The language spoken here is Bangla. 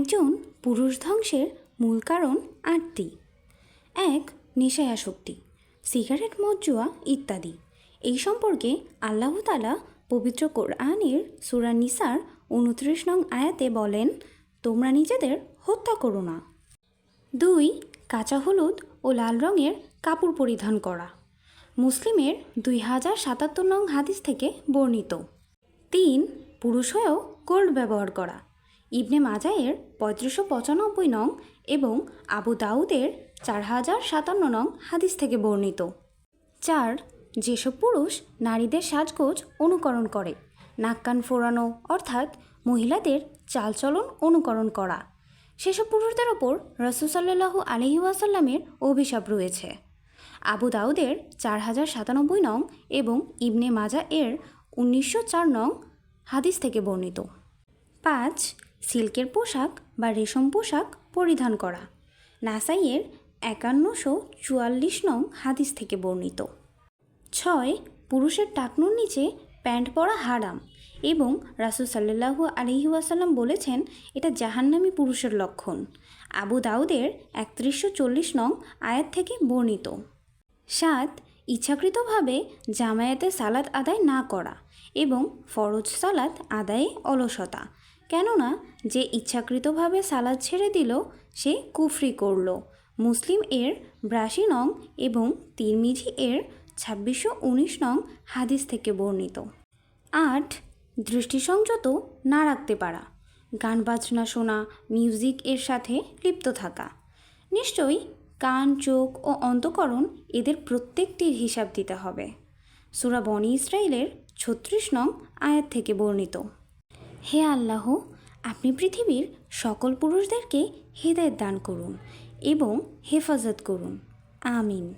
একজন পুরুষ ধ্বংসের মূল কারণ আটটি। এক, নেশায়াসক্তি, সিগারেট মদ জুয়া ইত্যাদি। এই সম্পর্কে আল্লাহ তালা পবিত্র কোরআনের সুরা নিসার উনত্রিশ নং আয়াতে বলেন, তোমরা নিজেদের হত্যা করো না। দুই, কাঁচা হলুদ ও লাল রঙের কাপড় পরিধান করা। মুসলিমের দুই হাজার সাতাত্তর নং হাদিস থেকে বর্ণিত। তিন, পুরুষ হয়েও গোল্ড ব্যবহার করা। ইবনে মাজায়ের পঁয়ত্রিশশো পঁচানব্বই নং এবং আবু দাউদের চার হাজার সাতান্ন নং হাদিস থেকে বর্ণিত। চার, যেসব পুরুষ নারীদের সাজগোজ অনুকরণ করে নাক কান ফোরানো অর্থাৎ মহিলাদের চালচলন অনুকরণ করা। সেসব পুরুষদের ওপর রসুসাল্লাহু আলহি ওয়াসাল্লামের অভিশাপ রয়েছে। আবু দাউদের চার হাজার সাতানব্বই নং এবং ইবনে মাজা এর উনিশশো চার নং হাদিস থেকে বর্ণিত। পাঁচ সিল্কের পোশাক বা রেশম পোশাক পরিধান করা। নাসাইয়ের একান্নশো চুয়াল্লিশ নং হাদিস থেকে বর্ণিত। ছয়, পুরুষের টাকনুর নিচে প্যান্ট পরা হারাম এবং রাসুল সাল্লাহু আলহি ওয়াসাল্লাম বলেছেন, এটা জাহান্নামী পুরুষের লক্ষণ। আবু দাউদের একত্রিশশো চল্লিশ নং আয়াত থেকে বর্ণিত। সাত, ইচ্ছাকৃতভাবে জামায়াতে সালাত আদায় না করা এবং ফরজ সালাত আদায়ে অলসতা। কেননা যে ইচ্ছাকৃতভাবে সালাদ ছেড়ে দিল, সে কুফরি করল। মুসলিম এর ব্রাশি নং এবং তিরমিজি এর ছাব্বিশশো উনিশ নং হাদিস থেকে বর্ণিত। আট, দৃষ্টিসংযত না রাখতে পারা। গান বাজনা শোনা, মিউজিক এর সাথে লিপ্ত থাকা। নিশ্চয়ই কান, চোখ ও অন্তকরণ এদের প্রত্যেকটির হিসাব দিতে হবে। সুরা বনি ইসরায়েলের ছত্রিশ নং আয়াত থেকে বর্ণিত। হে আল্লাহ আপনি পৃথিবীর সকল পুরুষদেরকে হৃদয়ের দান করুন এবং হেফাজত করুন। আমিন।